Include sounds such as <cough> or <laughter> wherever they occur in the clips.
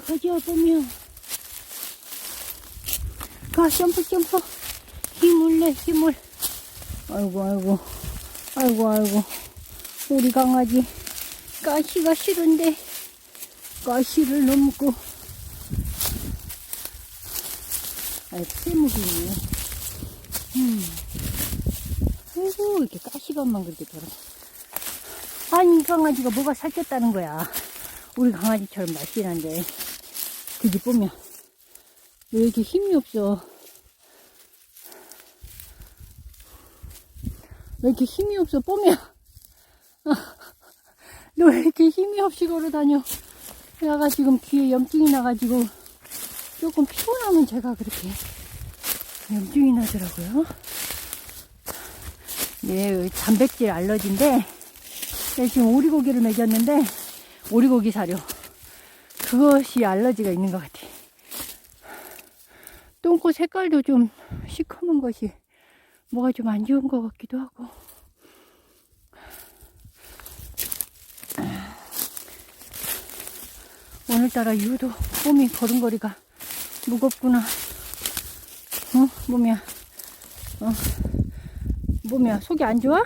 가지야, 가지야, 보면. 가, 점프, 점프. 힘을 내, 힘을. 아이고, 아이고. 아이고, 아이고. 우리 강아지. 가시가 싫은데. 가시를 넘고. 아이, 있네. 음. 아이고, 이렇게 가시밭만 그렇게 돌아. 아니, 이 강아지가 뭐가 살쪘다는 거야. 우리 강아지처럼 날씬한데. 그게 보면. 왜 이렇게 힘이 없어? 왜 이렇게 힘이 없어? 뽀미야. 너 왜 이렇게 힘이 없이 걸어 다녀? 내가 지금 귀에 염증이 나가지고 조금 피곤하면 제가 그렇게 염증이 나더라고요. 네, 단백질 알러지인데 네, 지금 오리고기를 먹였는데 오리고기 사료 그것이 알러지가 있는 것 같아. 똥꼬 색깔도 좀 시커먼 것이 뭐가 좀 안 좋은 것 같기도 하고. 오늘따라 유도 몸이 걸음걸이가 무겁구나. 어? 몸이야. 어? 몸이야. 속이 안 좋아?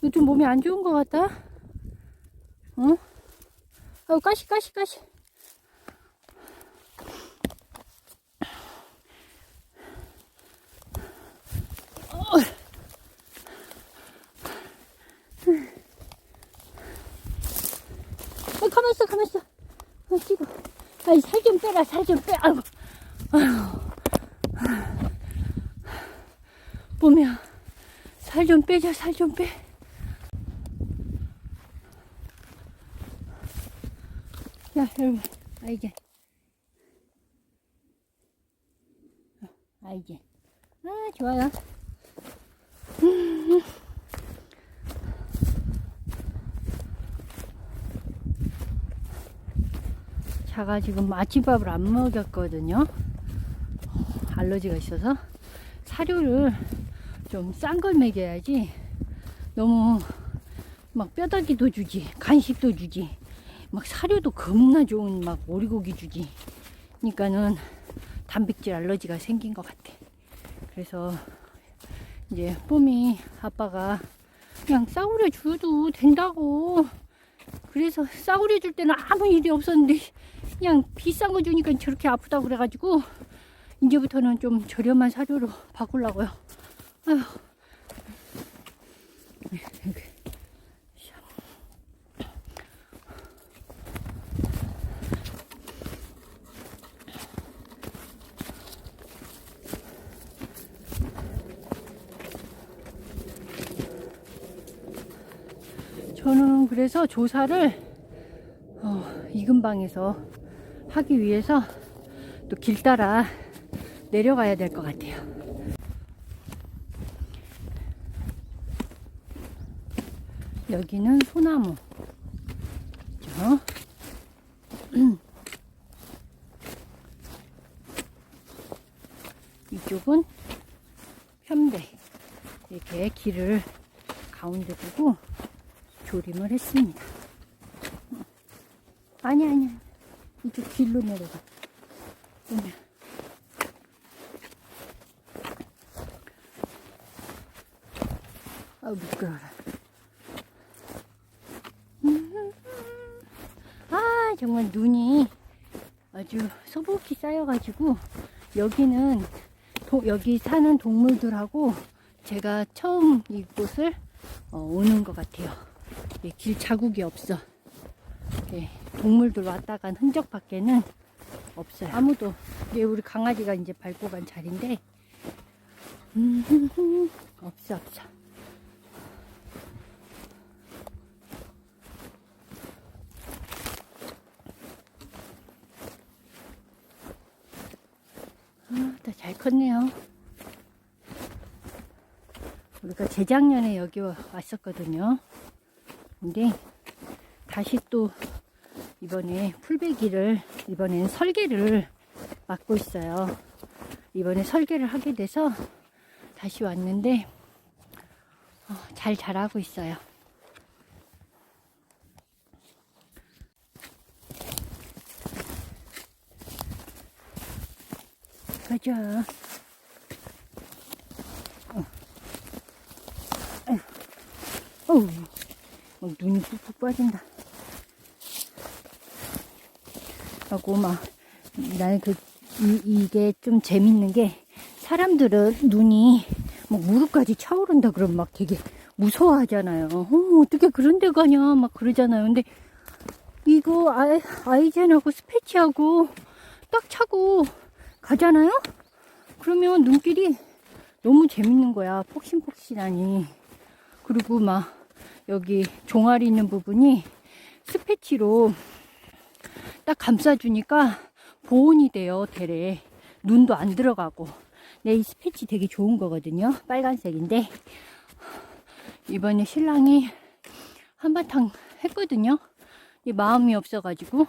너좀 몸이 안 좋은 것 같다? 어? 아우, 까시, 까시, 까시. 어, 가만 있어, 가만 있어. 어, 찍어. 아이, 살 좀 빼라, 살 좀 빼. 아이고. 아이고. 보면, 살 좀 빼자, 살 좀 빼. 야, 여러분. 아, 이제. 아, 이제. 아, 좋아요. 자가 지금 아침밥을 안 먹였거든요. 알러지가 있어서 사료를 좀 싼 걸 먹여야지 너무 막 뼈다귀도 주지 간식도 주지 막 사료도 겁나 좋은 막 오리고기 주지 그러니까는 단백질 알러지가 생긴 것 같아 그래서 이제 뽀미 아빠가 그냥 싸구려 줘도 된다고 그래서 싸구려 줄 때는 아무 일이 없었는데 그냥 비싼 거 주니까 저렇게 아프다고 그래가지고 이제부터는 좀 저렴한 사료로 바꾸려고요. 아휴. 저는 그래서 조사를 어, 이 근방에서 하기 위해서 또 길 따라 내려가야 될 것 같아요. 여기는 소나무. 그죠? 이쪽은 편대. 이렇게 길을 가운데 두고 조림을 했습니다. 아니, 아니, 아니. 이쪽 길로 내려가. 보면. 아우, 미끄러라. 아, 정말 눈이 아주 소복히 쌓여가지고, 여기는, 도- 여기 사는 동물들하고 제가 처음 이곳을 어, 오는 것 같아요. 예, 길 자국이 없어. 예, 동물들 왔다 간 흔적밖에는 없어요. 아무도. 예, 우리 강아지가 이제 밟고 간 자리인데, 음, 없어, 없어. 아, 다 잘 컸네요. 우리가 재작년에 여기 왔었거든요. 근데 다시 또 이번에 풀베기를 이번엔 설계를 맡고 있어요. 이번에 설계를 하게 돼서 다시 왔는데 어, 잘 자라고 있어요. 가자. 어. 어. 막 눈이 푹푹 빠진다. 하고 막 나는 그 이, 이게 좀 재밌는 게 사람들은 눈이 막 무릎까지 차오른다 그러면 막 되게 무서워하잖아요. 어, 어떻게 그런 데 가냐 막 그러잖아요. 근데 이거 아이, 아이젠하고 스패치하고 딱 차고 가잖아요? 그러면 눈길이 너무 재밌는 거야. 폭신폭신하니. 그리고 막 여기 종아리 있는 부분이 스패치로 딱 감싸주니까 보온이 돼요, 대래. 눈도 안 들어가고. 네, 이 스패치 되게 좋은 거거든요. 빨간색인데. 이번에 신랑이 한바탕 했거든요. 이 마음이 없어가지고.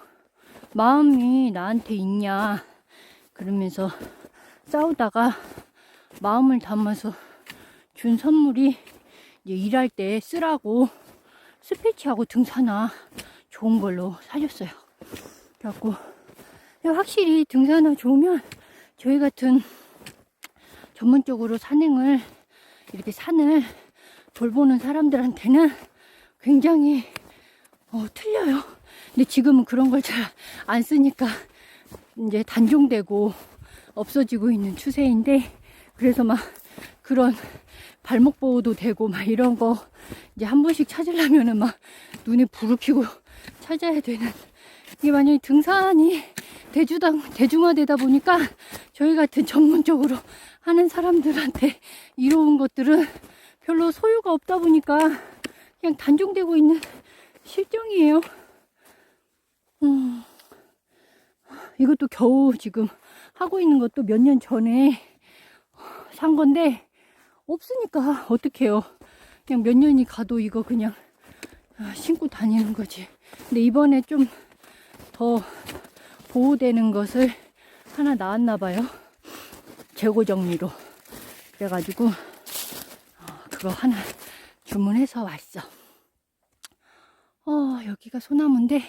마음이 나한테 있냐. 그러면서 싸우다가 마음을 담아서 준 선물이 일할 때 쓰라고 스패치하고 등산화 좋은 걸로 사줬어요. 그래갖고 확실히 등산화 좋으면 저희 같은 전문적으로 산행을 이렇게 산을 돌보는 사람들한테는 굉장히 어, 틀려요. 근데 지금은 그런 걸 잘 안 쓰니까 이제 단종되고 없어지고 있는 추세인데 그래서 막 그런 발목 보호도 되고 막 이런 거 이제 한 번씩 찾으려면은 막 눈에 불을 켜고 <laughs> 찾아야 되는 이게 만약에 등산이 대주당 대중화되다 보니까 저희 같은 전문적으로 하는 사람들한테 이로운 것들은 별로 소유가 없다 보니까 그냥 단종되고 있는 실정이에요. 음, 이것도 겨우 지금 하고 있는 것도 몇 년 전에 산 건데 없으니까 <laughs> 어떡해요. 그냥 몇 년이 가도 이거 그냥 아, 신고 다니는 거지. 근데 이번에 좀 더 보호되는 것을 하나 나왔나 봐요. 재고 정리로. 그래가지고 어, 그거 하나 주문해서 왔어. 어, 여기가 소나무인데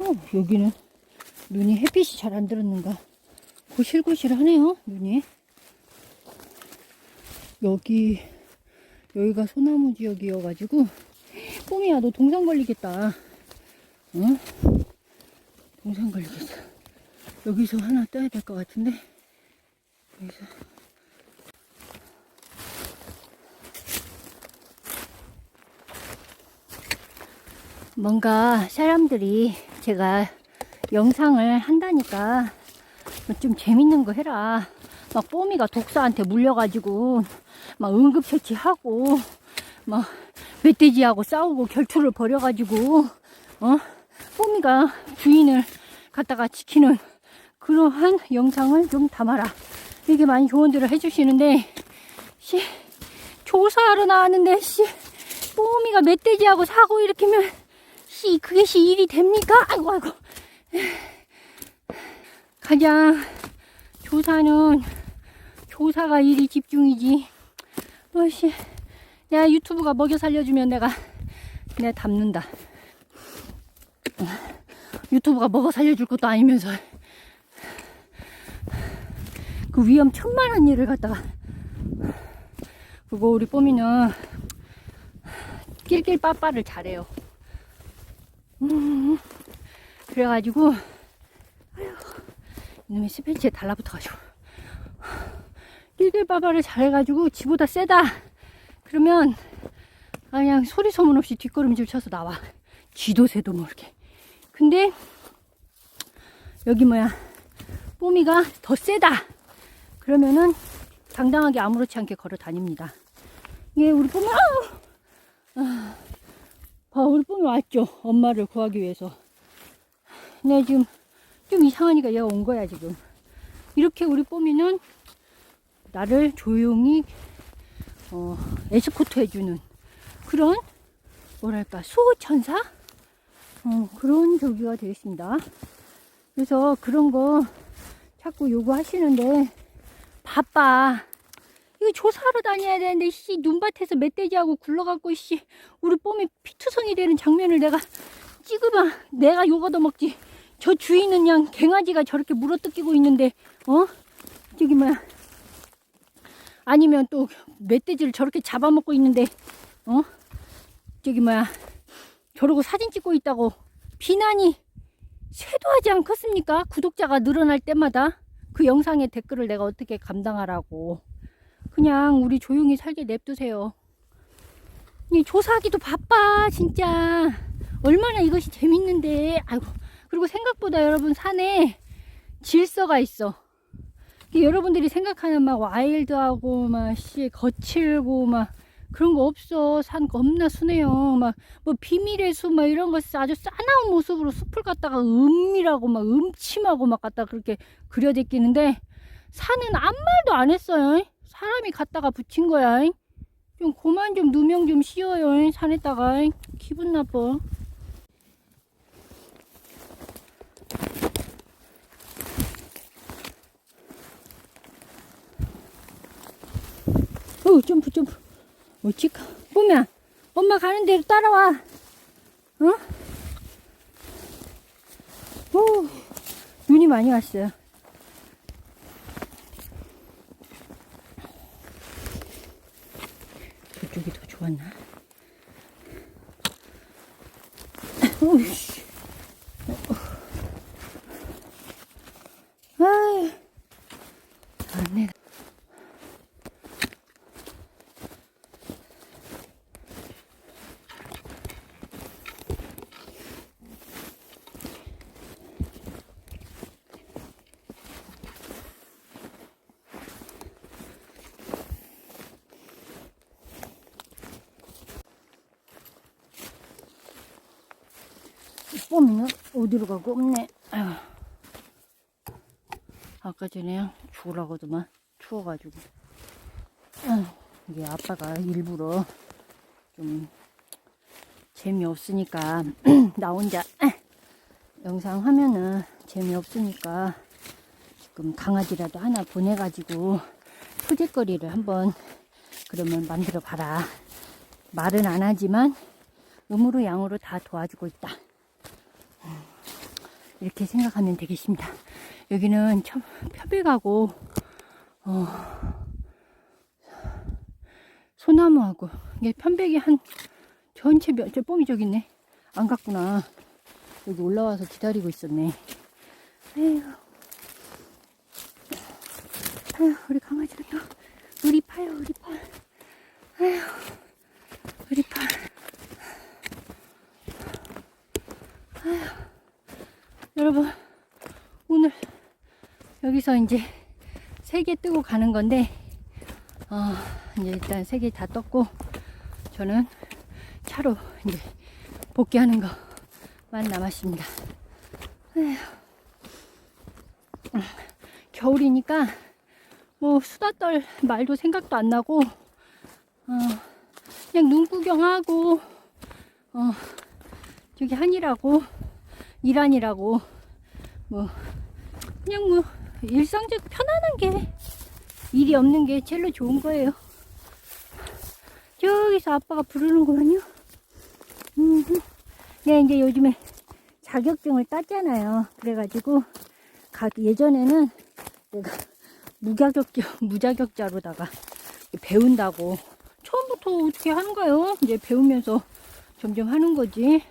어, 여기는 눈이 햇빛이 잘 안 들었는가. 고실고실 하네요, 눈이. 여기, 여기가 소나무 지역이어가지고, 뽀미야, 너 동상 걸리겠다. 응? 동상 걸리겠어. 여기서 하나 떠야 될 것 같은데, 여기서. 뭔가 사람들이 제가 영상을 한다니까 좀 재밌는 거 해라. 막 뽀미가 독사한테 물려가지고 막 응급처치하고 막 멧돼지하고 싸우고 결투를 벌여가지고 어 뽀미가 주인을 갖다가 지키는 그러한 영상을 좀 담아라. 이게 많이 조언들을 해주시는데 씨 조사하러 나왔는데 씨 뽀미가 멧돼지하고 사고 일으키면 씨, 그게 씨 일이 됩니까? 아이고, 아이고. 가장 조사는 조사가 일이 집중이지. 어씨, 내가 유튜브가 먹여 살려주면 내가 내가 담는다. 유튜브가 먹어 살려줄 것도 아니면서 그 위험 천만한 일을 갖다가 그거 우리 뽀미는 낄낄 빠빠를 잘해요. 음, 그래가지고, 아휴, 이놈의 스펜치에 달라붙어가지고. 낄낄빠바를 잘해가지고, 지보다 세다. 그러면, 그냥 소리 소문 없이 뒷걸음질 쳐서 나와. 쥐도 새도 모르게. 근데, 여기 뭐야, 뽀미가 더 세다. 그러면은, 당당하게 아무렇지 않게 걸어 다닙니다. 이게 우리 아우! 아. 아, 우리 뿜이 왔죠. 엄마를 구하기 위해서. 내가 지금 좀 이상하니까 얘가 온 거야, 지금. 이렇게 우리 뽀미는 나를 조용히, 어, 에스코트 해주는 그런, 뭐랄까, 수호천사? 어, 그런 저기가 되겠습니다. 그래서 그런 거 자꾸 요구하시는데 바빠. 이거 조사하러 다녀야 되는데 씨 눈밭에서 멧돼지하고 굴러갖고 씨 우리 뽐에 피투성이 되는 장면을 내가 찍으면 내가 욕 얻어먹지. 저 주인은 그냥 갱아지가 저렇게 물어뜯기고 있는데 어 저기 뭐야 아니면 또 멧돼지를 저렇게 잡아먹고 있는데 어 저기 뭐야 저러고 사진 찍고 있다고 비난이 쇄도하지 않겠습니까? 구독자가 늘어날 때마다 그 영상의 댓글을 내가 어떻게 감당하라고. 그냥 우리 조용히 살게 냅두세요. 이 조사하기도 바빠, 진짜. 얼마나 이것이 재밌는데. 아이고. 그리고 생각보다 여러분 산에 질서가 있어. 여러분들이 생각하는 막 와일드하고 막 씨 거칠고 막 그런 거 없어. 산 겁나 순해요. 막 뭐 비밀의 숲 막 이런 거 아주 싸나운 모습으로 숲을 갖다가 은밀하고 막 음침하고 막 갖다 그렇게 그려제끼는데 산은 아무 말도 안 했어요. 사람이 갖다가 붙인 거야. 좀 그만 좀 누명 좀 씌워요. 산에다가 기분 나빠. 어, 점프. 어찌까? 뽀면 엄마 가는 대로 따라와. 어? 오, 눈이 많이 왔어요. 저쪽이 더 좋았나? <laughs> 오이씨. 아유, 안내. 뽀미는 어디로 가고 없네. 아휴. 아까 전에 죽으라고도만 추워가지고. 아휴, 이게 아빠가 일부러 좀 재미없으니까 <clears throat> 나 혼자 <clears throat> 영상 하면은 재미없으니까 지금 강아지라도 하나 보내가지고 소재거리를 한번 그러면 만들어 봐라. 말은 안 하지만 음으로 양으로 다 도와주고 있다. 이렇게 생각하면 되겠습니다. 여기는 참 표백하고 어, 소나무하고 이게 편백이 한 전체 몇, 저 뽕이 저기 있네. 안 갔구나. 여기 올라와서 기다리고 있었네. 에휴. 아휴, 우리 강아지가 또 우리 파요, 우리 파. 아휴, 우리 파. 여러분 오늘 여기서 이제 세 개 뜨고 가는 건데 어, 이제 일단 세 개 다 떴고 저는 차로 이제 복귀하는 것만 남았습니다. 에휴. 음, 겨울이니까 뭐 수다 떨 말도 생각도 안 나고 어, 그냥 눈 구경하고 어, 저기 한이라고 일환이라고 뭐 그냥 뭐 일상적 편안한 게 일이 없는 게 제일로 좋은 거예요. 저기서 아빠가. 음, 내가 이제 요즘에 자격증을 땄잖아요. 그래가지고 가, 예전에는 내가 무자격자 <laughs> 무자격자로다가 배운다고 처음부터 어떻게 하는 거예요? 이제 배우면서 점점 하는 거지.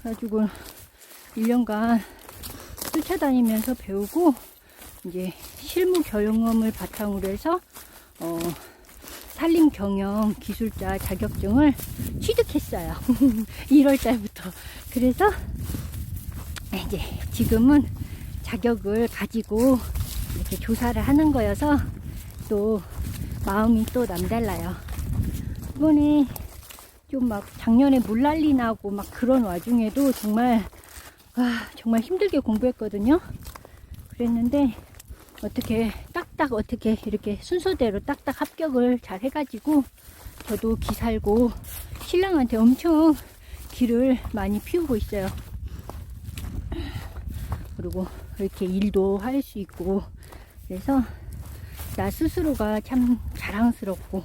그래가지고 1년간 쫓아다니면서 배우고 이제 실무 경험을 바탕으로 해서 어, 산림 경영 기술자 자격증을 취득했어요. <laughs> 1월 달부터. 그래서 이제 지금은 자격을 가지고 이렇게 조사를 하는 거여서 또 마음이 또 남달라요. 이번에 좀 막 작년에 물난리 나고 막 그런 와중에도 정말 와, 정말 힘들게 공부했거든요. 그랬는데 어떻게 딱딱 어떻게 이렇게 순서대로 딱딱 합격을 잘 해가지고 저도 기 살고 신랑한테 엄청 길을 많이 피우고 있어요. 그리고 이렇게 일도 할 수 있고 그래서 나 스스로가 참 자랑스럽고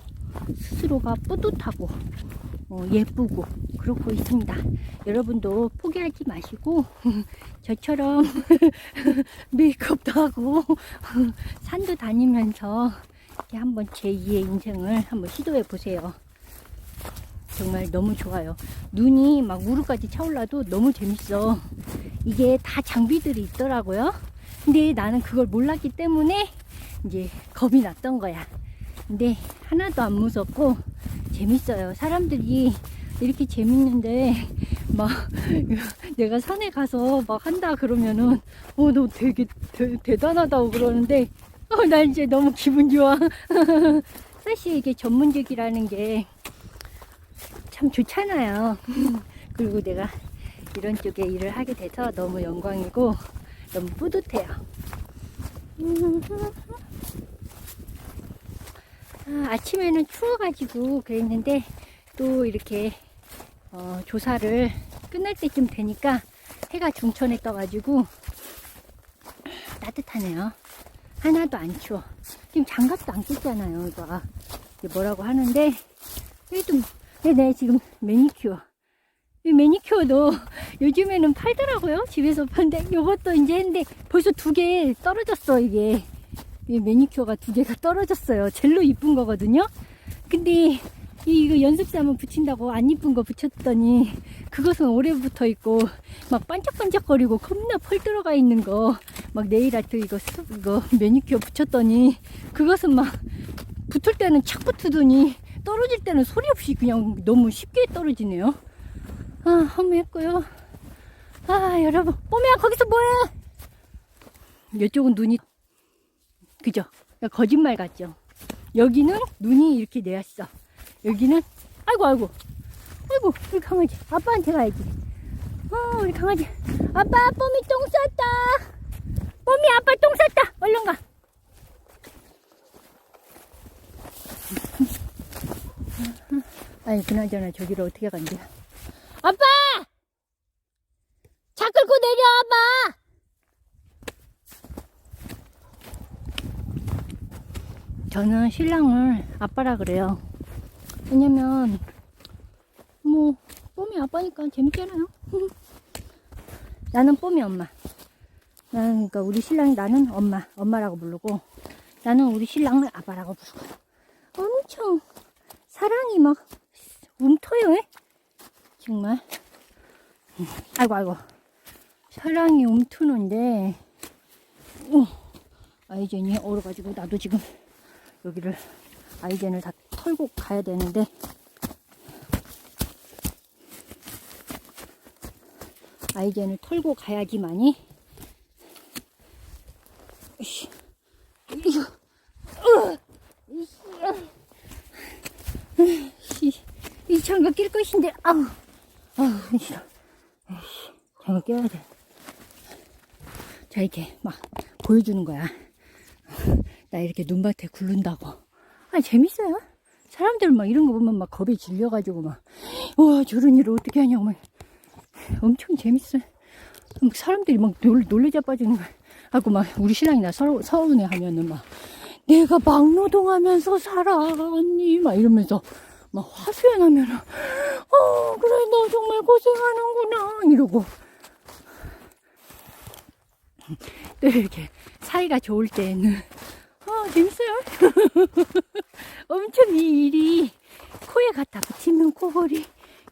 스스로가 뿌듯하고 어, 예쁘고 그렇고 있습니다. 여러분도 포기하지 마시고 <laughs> 저처럼 <laughs> 메이크업도 하고 <laughs> 산도 다니면서 한번 제2의 인생을 한번 시도해 보세요. 정말 너무 좋아요. 눈이 막 무릎까지 차올라도 너무 재밌어. 이게 다 장비들이 있더라고요. 근데 나는 그걸 몰랐기 때문에 이제 겁이 났던 거야. 근데 하나도 안 무섭고 재밌어요. 사람들이 이렇게 재밌는데 <laughs> 막 <laughs> 내가 산에 가서 막 한다 그러면은 어 너 되게 대, 대단하다고 그러는데 어 나 이제 너무 기분 좋아. <laughs> 사실 이게 전문직이라는 게 참 좋잖아요. 그리고 내가 이런 쪽에 일을 하게 돼서 너무 영광이고 너무 뿌듯해요. 아, 아침에는 추워가지고 그랬는데 또 이렇게 어, 조사를 끝날 때쯤 되니까 해가 중천에 떠가지고 따뜻하네요. 하나도 안 추워. 지금 장갑도 안 꼈잖아요. 이거 뭐라고 하는데 그래도 네네 지금 매니큐어. 이 매니큐어도 <laughs> 요즘에는 팔더라고요. 집에서 파는데 이것도 이제 했는데 벌써 두 개 떨어졌어 이게. 이 매니큐어가 두 개가 떨어졌어요. 젤로 이쁜 거거든요. 근데 이 이거 연습삼은 붙인다고 안 이쁜 거 붙였더니 그것은 오래 붙어 있고 막 반짝반짝거리고 겁나 펄 들어가 있는 거 막 네일 아트 이거 스- 이거 매니큐어 붙였더니 그것은 막 붙을 때는 착 붙으더니 떨어질 때는 소리 없이 그냥 너무 쉽게 떨어지네요. 아 허무했고요. 아 여러분 뽀미야 거기서 뭐해? 이쪽은 눈이 그죠? 거짓말 같죠? 여기는 눈이 이렇게 내렸어. 여기는 아이고 아이고 아이고 우리 강아지 아빠한테 가야지. 어 우리 강아지 아빠 뽀미 똥 쌌다. 뽀미 아빠 똥 쌌다. 얼른 가. 아니 그나저나 저기를 어떻게 간대? 아빠! 차 끌고 내려와봐. 저는 신랑을 아빠라 그래요. 왜냐면 뭐 뽀미 아빠니까 재밌잖아요. <laughs> 나는 뽀미 엄마. 나는 그러니까 우리 신랑이 나는 엄마, 엄마라고 부르고 나는 우리 신랑을 아빠라고 부르고 엄청 사랑이 막 움터요. 에? 정말. 아이고 아이고 사랑이 움트는데 어, 아이젠이 얼어가지고 나도 지금 여기를 아이젠을 다 털고 가야 되는데 아이젠을 털고 이씨, 이 장갑 낄 것인데 아우 아우 싫어 장갑 껴야 돼. 자 이렇게 막 보여주는 거야. 나 이렇게 눈밭에 굴른다고. 아 재밌어요. 사람들 막 이런 거 보면 막 겁에 질려가지고 막, 와, 저런 일을 어떻게 하냐고 막, 엄청 재밌어요. 막 사람들이 막 놀, 놀래 자빠지는 거야. 하고 막, 우리 신랑이나 서, 서운해 하면은 막, 내가 막노동 하면서 살아, 언니. 막 이러면서, 막 화수연하면은, 어, 그래, 너 정말 고생하는구나. 이러고. 또 이렇게 사이가 좋을 때는, 아, 재밌어요. <laughs> 엄청 이 일이 코에 갖다 붙이면 코걸이,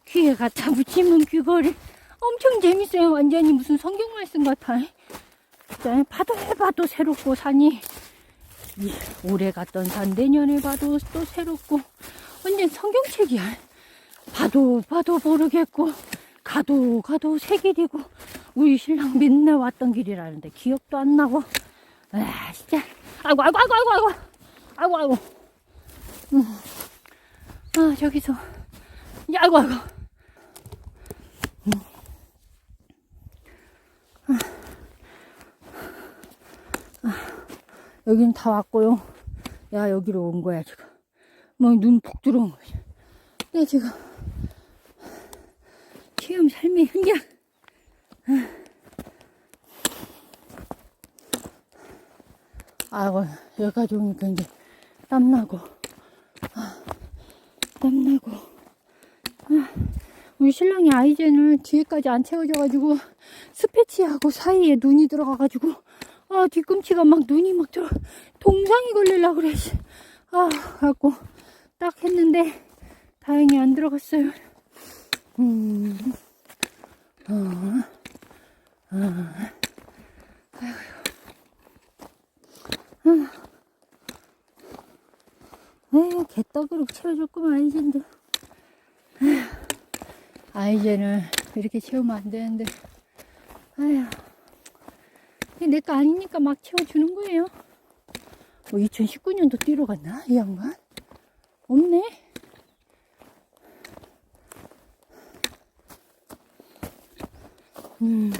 귀에 갖다 붙이면 귀걸이. 엄청 재밌어요. 완전히 무슨 성경 말씀 같아. 진짜 봐도 해봐도 새롭고 산이 이 올해 갔던 산 내년에 봐도 또 새롭고 완전 성경책이야. 봐도 봐도 모르겠고 가도 가도 새 길이고 우리 신랑 맨날 왔던 길이라는데 기억도 안 나고 아 진짜 아이고 아이고 아이고 아이고 아이고 아이고 아이고 음. 아 저기서 이제 아이고 아이고 음. 아. 아. 다 왔고요 야 여기로 온 거야 지금 막눈푹 들어온 거지 나 지금 체험 삶의 현장. 아이고, 여기까지 오니까 이제 땀나고, 아, 땀나고. 아, 우리 신랑이 아이젠을 뒤에까지 안 채워줘가지고, 스패치하고 사이에 눈이 들어가가지고, 아, 뒤꿈치가 막 눈이 막 들어, 동상이 걸릴라 그래. 씨. 아, 갖고 딱 했는데, 다행히 안 들어갔어요. 음, 어, 어. 에휴, 개떡으로 거면 아이젠데. 에휴, 아이젠을 이렇게 채우면 안 되는데. 아휴. 내거 아니니까 막 채워주는 거예요. 뭐 2019년도 뛰러 갔나? 이 양반? 없네? 음.